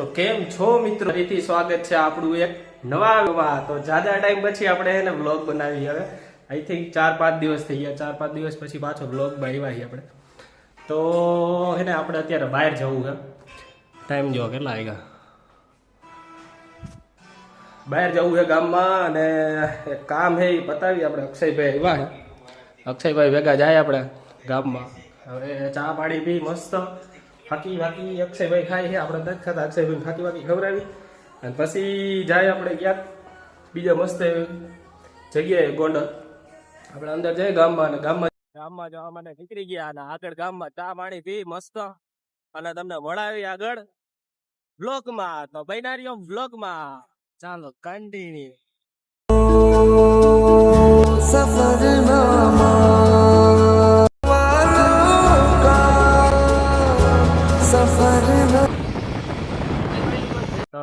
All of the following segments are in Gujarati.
તો કેમ છો મિત્રો? ફરીથી સ્વાગત છે આપણું એક નવા વિવાહ. તો જાજા ટાઈમ પછી આપણે એને વ્લોગ બનાવી હવે. આઈ થિંક ચાર પાંચ દિવસ થઈ ગયા. ચાર પાંચ દિવસ પછી પાછો વ્લોગ આવ્યા છીએ આપણે. તો એને આપણે અત્યારે બહાર જવું છે. ટાઈમ જો કેટલા આવ્યા બહાર જવું છે ગામમાં અને એક કામ છે એ પતાવી આપણે અક્ષયભાઈ આવ્યા અક્ષયભાઈ ભેગા જાય આપણે ગામમાં. હવે ચા પાણી પી, મસ્ત. ફાકી વાકી અક્ષયભાઈ ખાય છે આપણે નથી ખાતા. અક્ષયભાઈ ફાકી વાકી ખવડાવી અને પછી જાય આપણે ક્યાંક બીજા મસ્ત જગ્યાએ ગોંડલ. આપણે અંદર જઈએ ગામમાં અને ગામમાં ગામમાં જવા માટે નીકળી ગયા અને આગળ ગામમાં ચા પાણી પી મસ્ત. અને તમને વળાવી આગળ બ્લોકમાં તો બૈનારીઓ બ્લોકમાં ચાલો કન્ટિન્યુ સફરમાં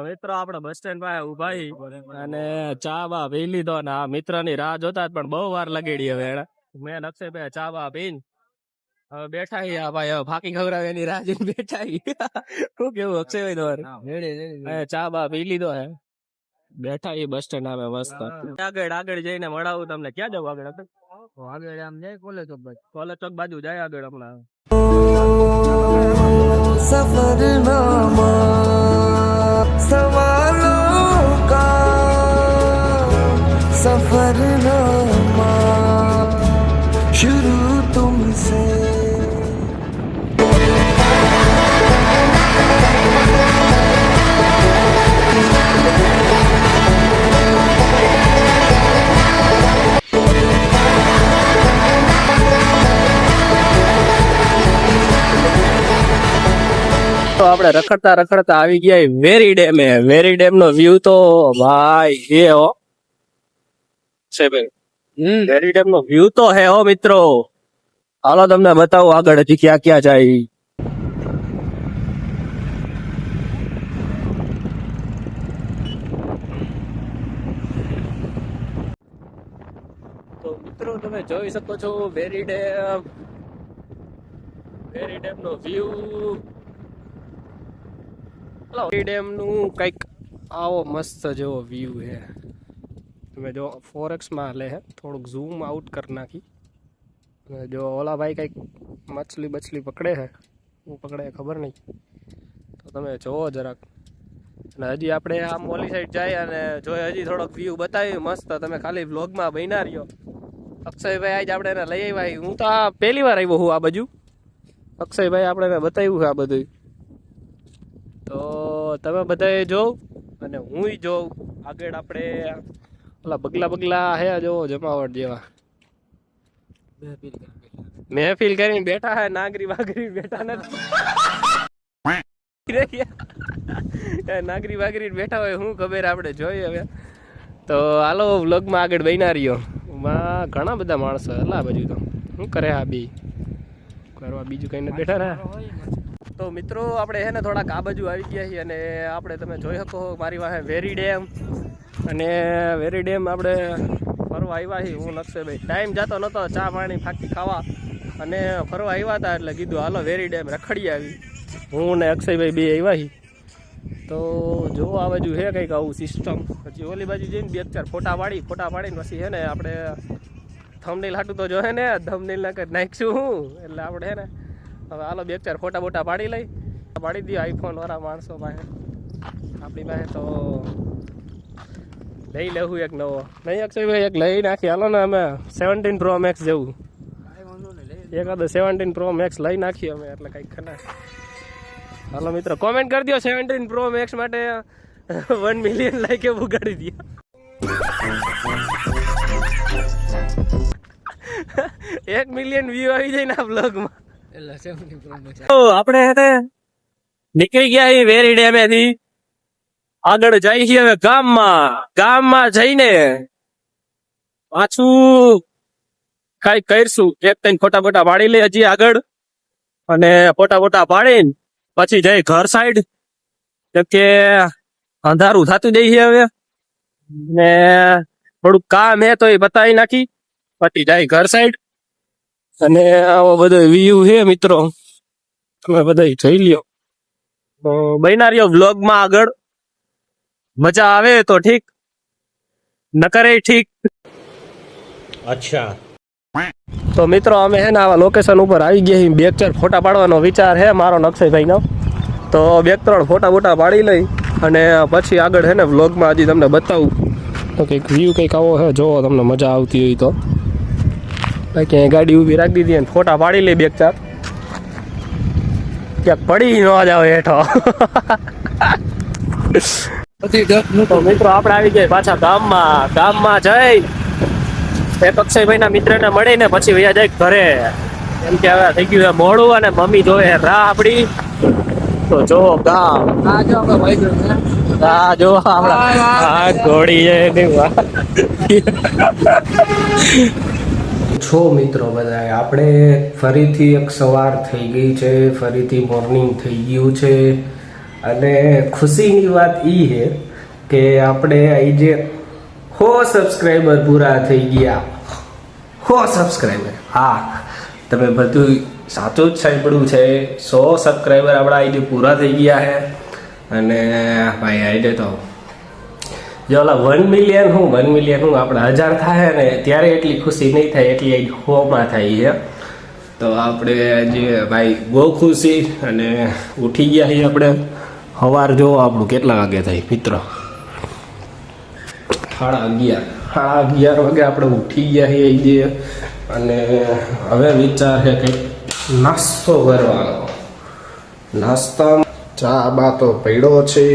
મિત્રો આપણે બસ સ્ટેન્ડ પાસે ઊભા અને ચા બા પી લીધો ને આ મિત્રની રાહ જોતા પણ બહુ વાર લગેડી હવે એને. મેં નક્ષે ચા બા પીને હવે બેઠા હી આ ભાઈ ફાકી ખવડાવે એની રાહ જોઈને બેઠા હી શું કેવું અક્ષય ભાઈ તમારે? ચા બા પી લીધો હે. બેઠા હી બસ સ્ટેન્ડ આવે મસ્ત. આગળ આગળ જઈને મળાવું તમને. ક્યાં જવું આગળ આગળ આમ જાય કોલેજ ચોક બાજુ? કોલેજ ચોક બાજુ જાય આગળ હમણાં. સફર નામા સફરનો માં શરૂ તો આપણે રખડતા રખડતા આવી ગયા વેરી ડેમે. વેરી ડેમ નો વ્યૂ તો ભાઈ, એ છે ભાઈ. ડેમ નો વ્યૂ તો હે હો મિત્રો. હાલો તમને બતાવું આગળ હજી ક્યાં ક્યાં જાય. તો મિત્રો તમે જોઈ શકો છો વેરી ડેમ વેરી ડેમ નો વ્યૂ વેરી ડેમનું કંઈક આવો મસ્ત જેવો વ્યૂ છે. તમે જો ફોર એક્સમાં લે હે, થોડુંક ઝૂમ આઉટ કરી નાખી. અને જો ઓલા ભાઈ કંઈક મછલી બછલી પકડે છે હું પકડે ખબર નહીં. તો તમે જોવો જરાક. અને હજી આપણે આમ ઓલી સાઈડ જાય અને જો હજી થોડોક વ્યૂ બતાવી, મસ્ત. તમે ખાલી વ્લોગમાં બન્યા રહ્યો. અક્ષયભાઈ આજે આપણે એને લઈ આવ્યા હું તો આ પહેલી વાર આવ્યો હું આ બાજુ. અક્ષયભાઈ આપણે એને બતાવ્યું છે આ બધું તો તમે બધાએ જોવ અને હુંય જોઉં આગળ આપણે ઓલા બગલા બગલા હે જો જમાવટ જેવા. મહેફિલ કરીને બેઠા હે, નાગરી વાગરી બેઠા નથી. નાગરી વાગરી બેઠા હોય, શું ખબર આપણે જોઈએ હવે. તો હાલો, વ્લોગમાં આગળ બન્યા રહ્યો. માં ઘણા બધા માણસો હલા બાજુ તો. શું કરે આ બી? કરવા બીજું કઈને બેઠા ને તો મિત્રો, આપણે છે ને થોડાક આ બાજુ આવી ગયા છીએ અને આપણે તમે જોઈ શકો મારી પાસે વેરી ડેમ. અને વેરી ડેમ આપણે ફરવા આવ્યા છીએ, હું નકશેભાઈ ટાઈમ જતો નહોતો ચા પાણી ફાકી ખાવા. અને ફરવા આવ્યા હતા એટલે કીધું, હાલો વેરી ડેમ રખડી આવી. હું ને અક્ષયભાઈ બે આવ્યા છીએ. તો જો આ બાજુ છે કંઈક આવું સિસ્ટમ પછી ઓલી બાજુ જઈને બે ચાર ફોટા પાડી, ફોટા પાડીને પછી છે ને આપણે થમનેલ હાટું તો જો ને થમનેલ ના કરી નાખીશું હું. એટલે આપણે છે ને, હવે હાલો બે ચાર ફોટા બોટા પાડી લઈ. પાડી દઈએ આઈફોન વાળા માણસો પાસે. આપણી પાસે તો લઈ લેવું એક નવો. નહીં અક્ષયભાઈ એક લઈ નાખી. હાલો ને અમે સેવન્ટીન પ્રો મેક્સ જેવું. એકાદ સેવન્ટીન પ્રો મેક્સ લઈ નાખીએ અમે એટલે કંઈક ખરા. હાલો મિત્રો કોમેન્ટ કરી દો સેવન્ટીન પ્રો મેક્સ માટે. વન મિલિયન લાઈકે ઉગાડી દો એક મિલિયન વ્યૂ આવી જાય ને આ બ્લોગમાં આપણે નીકળી ગયા વેરી ડેમે થી આગળ જાય છીએ હવે ગામમાં. ગામમાં જઈને પાછું કઈ કરશું. એક કઈ ફોટા ફોટા પાડી લે હજી આગળ. અને ફોટા ફોટા પાડીને પછી જઈ ઘર સાઈડ કેમ કે અંધારું થતું જઈએ હવે. ને થોડુંક કામ હે તો એ બતાવી નાખી. પછી જાય ઘર સાઈડ અને આવો બધો વ્યૂ હે મિત્રો. તમે બધા જોઈ લ્યો. તો બહેનારીઓ વ્લોગમાં આગળ. મજા આવે તો ઠીક. ન કરે ઠીક. અચ્છા. તો મિત્રો અમે હે ને આવા લોકેશન ઉપર આવી ગયા બે ચાર ફોટા પાડવાનો વિચાર હે મારો નક્ષયભાઈનો તો બે ત્રણ ફોટા બોટા પાડી લઈ અને પછી આગળ હે ને વ્લોગમાં હજી તમને બતાવું. તો કંઈક વ્યૂ કંઈક આવો હે જોવો તમને મજા આવતી હોય તો. બાકી ગાડી ઊભી રાખી દીધી અને ફોટા પાડી લઈ બે ચાર. ક્યાંક પડી ન જાવ હેઠો તો મિત્રો આપણે આવી ગયા પાછા ગામમાં. ગામમાં જઈ એક અક્ષયભાઈના મિત્રને મળીને પછી વૈયા જાય ઘરે. એમ કે હવે થઈ ગયું મોડું અને મમ્મી જોવે રાહ આપડી તો જો ગામ. આ જો રાહ જો આપણા. આ ઘોડી છે એની છો મિત્રો બધા આપણે ફરીથી એક સવાર થઈ ગઈ છે ફરીથી મોર્નિંગ થઈ ગયું છે. અને ખુશીની વાત ઈ છે કે આપણે આજે હો સબસ્ક્રાઈબર પૂરા થઈ ગયા. હો સબસ્ક્રાઈબર હા, તમે બધું સાચું જ સાંભળ્યું છે. સો સબસ્ક્રાઈબર આપણા આજે પૂરા થઈ ગયા છે અને ભાઈ આજે તો જો ઓલા વન મિલિયન હું, વન મિલિયન હું આપણે હજાર થાય ને ત્યારે એટલી ખુશી નહીં થાય, એટલી એક હોમાં થાય છે તો આપણે જે ભાઈ બહુ ખુશી અને ઉઠી ગયા છીએ આપણે. સવાર જો આપણું કેટલા વાગે થાય, મિત્ર? સાડા અગિયાર. સાડા અગિયાર વાગે આપણે ઉઠી ગયા છીએ જે અને હવે વિચાર છે કંઈક નાસ્તો કરવાનો. નાસ્તા ચા બા તો પડ્યો છે,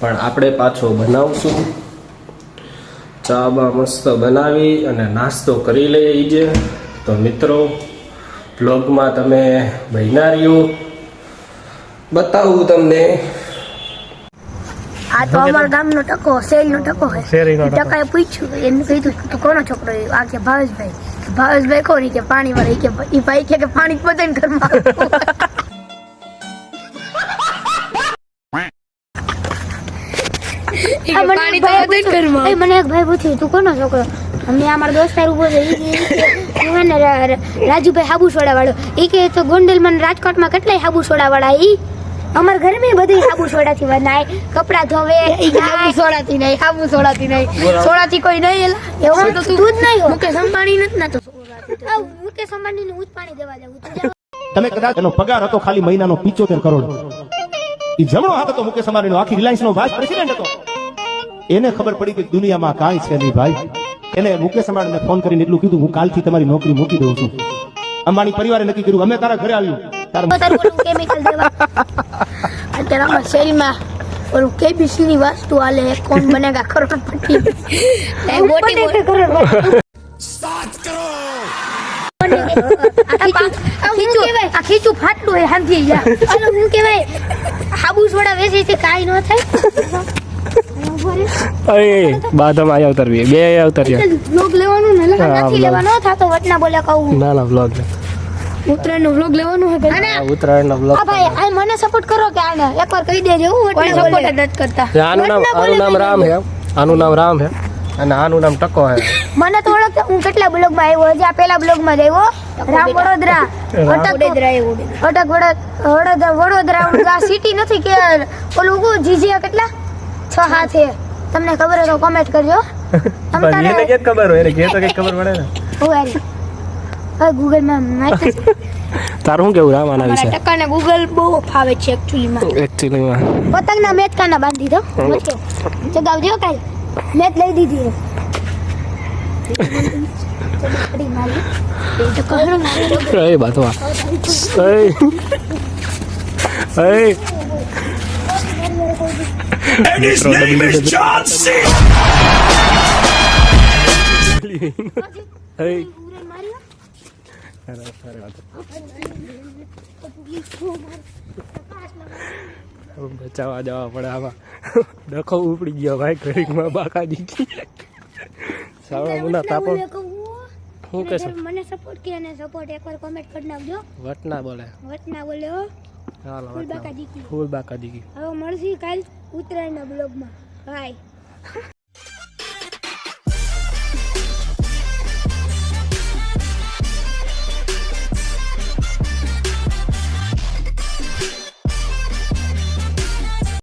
પણ આપણે પાછો બનાવશું. ચા બા મસ્ત બનાવી અને નાસ્તો કરી લઈએ જે તો મિત્રો બ્લોગમાં તમે રહ્યો. બતાવું તમને આ તો અમારા ગામનો ટકો શેરીનો ટકો શેરીનો ટકો. ટકાએ પૂછ્યું એને કીધું કે તું કોનો છોકરો આ કે ભાવેશભાઈ. ભાવેશભાઈ કોણ? કે પાણી વાળા. કે ઈ ભાઈ કે કે પાણી પોતે ઘરમાં મને એક "એ ભાઈ પૂછ્યું તું કોનો છોકરો? અમે અમારો દોસ્તાર ઊભો છે. રાજુભાઈ હાબુ સોડા વાળો એ કે તો ગોંડલમાં રાજકોટ રાજકોટમાં કેટલાય હાબુ સોડા વાળા ઈ? અમારા ઘરે મેં બધી સાબુ સોડા થી બનાય કપડા ધોવે સાબુ સોડા થી નહીં સાબુ સોડા થી નહીં. સોડા થી કોઈ નહીં એવું તો તું જ નહીં મુકેશ અંબાણી નથી ના તો મુકેશ અંબાણી નું જ પાણી દેવા જવું તમે કદાચ એનો પગાર હતો ખાલી મહિનાનો પિચોતેર કરોડ. એ જમણો હાથ હતો મુકેશ અંબાણીનો આખી રિલાયન્સ નો વાઇસ પ્રેસિડેન્ટ હતો. એને ખબર પડી કે દુનિયામાં કાંઈ છે નહીં ભાઈ. એને મુકેશ અંબાણીને ફોન કરીને એટલું કીધું હું કાલથી તમારી નોકરી મૂકી દઉં છું. અંબાણી પરિવારે નક્કી કર્યું અમે તારા ઘરે આવ્યું. તારા chemical દેવા અત્યારે અમારા શેરીમાં ઓલું કેબીસી ની વસ્તુ આલે કોણ બનેગા કરોડપતિ એ મોટી મોટી આ ખીચું ફાટલું હોય હાંધી જા અરે હું કહેવાય? હાબુ સોડા વેચી છે કાઈ ન થાય. અરે બાદમ આયા ઉતરવી બે ઉતર્યા બ્લોગ લેવાનું ને નથી લેવાનો થાતો વટના બોલે કહું. ના ના બ્લોગ નો વ્લોગ લેવાનો હે અને ઉત્તરાયણનો વ્લોગ આ ભાઈ આ મને સપોર્ટ કરો કે આને એકવાર કહી દેજો હું વટના સપોર્ટ જ નથી કરતા. આનું નામ આનું નામ રામ હે. આનું નામ રામ હે. અને આનું નામ ટકો હે. મને તો ઓળખ હું કેટલા બ્લોગમાં આવ્યો? હજી આ પેલા બ્લોગમાં જ આવ્યો. રામ વડોદરા. અટક. વડોદરા અટક વડોદરા વડોદરા આ સિટી નથી કે ઓલું હું જીજીયા કેટલા? છ હાથ છે. તમને ખબર હોય તો કોમેન્ટ કરજો. તમને ખબર હોય એને કે તો કઈ ખબર પડે ને. હું હવે ગૂગલમાં મેચ તારું શું કેવું રામ આના મારા વિશે? ટકાને ગૂગલ બહુ ફાવે છે એકચ્યુઅલી માં. એકચ્યુઅલીમાં પતંગના મેચ કાના બાંધી દો ચગાવજો કાલ. મેચ લઈ દીધી એ. બાતો એ. And his name is John C. એ. ઉરે માર્યો. બચાવવા જવા પડે આમાં. ડખો ઉપડી ગયો ભાઈ ઘડીકમાં બાકા દીધી. સાવણા મુના તાપો બોલે કહું. મને સપોર્ટ કે અને સપોર્ટ એકવાર કોમેન્ટ કરી નાખજો. વટના બોલે. ચાલો ફૂલ વટના. બાકા દીકી ફૂલ બાકા દીધી. હવે મળશે કાલ ઉત્તરાયણના બ્લોગમાં બાય